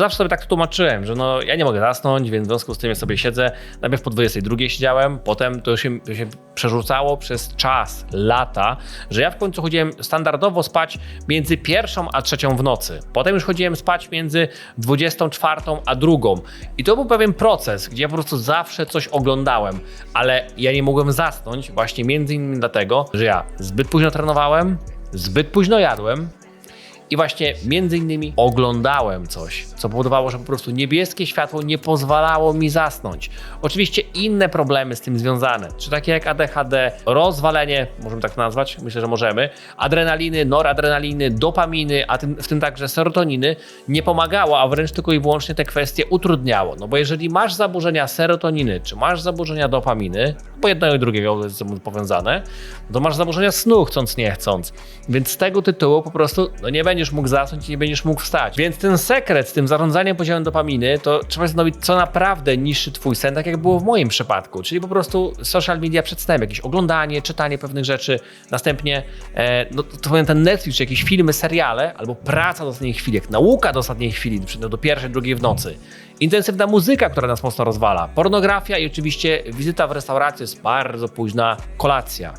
Zawsze sobie tak to tłumaczyłem, że no ja nie mogę zasnąć, więc w związku z tym ja sobie siedzę. Najpierw po 22 siedziałem, potem to się, to się przerzucało przez czas, lata, że ja w końcu chodziłem standardowo spać między pierwszą a trzecią w nocy. Potem już chodziłem spać między 24 a drugą. I to był pewien proces, gdzie ja po prostu zawsze coś oglądałem, ale ja nie mogłem zasnąć właśnie między innymi dlatego, że ja zbyt późno trenowałem, zbyt późno jadłem, i właśnie między innymi oglądałem coś, co powodowało, że po prostu niebieskie światło nie pozwalało mi zasnąć. Oczywiście inne problemy z tym związane, czy takie jak ADHD, rozwalenie, możemy tak nazwać, myślę, że możemy, adrenaliny, noradrenaliny, dopaminy, a tym, w tym także serotoniny, nie pomagało, a wręcz tylko i wyłącznie te kwestie utrudniało. No bo jeżeli masz zaburzenia serotoniny, czy masz zaburzenia dopaminy, bo jedno i drugiego jest powiązane, to masz zaburzenia snu, chcąc nie chcąc. Więc z tego tytułu po prostu no nie będziesz mógł zasnąć i nie będziesz mógł wstać. Więc ten sekret z tym zarządzaniem poziomem dopaminy, to trzeba zastanowić, co naprawdę niszczy twój sen, tak jak było w moim przypadku. Czyli po prostu social media przedstawiam, jakieś oglądanie, czytanie pewnych rzeczy, następnie e, no, to powiem ten Netflix, czy jakieś filmy, seriale, albo praca do ostatniej chwili, jak nauka do ostatniej chwili, do- do pierwszej, drugiej w nocy. Intensywna muzyka, która nas mocno rozwala, pornografia i oczywiście wizyta w restauracji jest bardzo późna kolacja.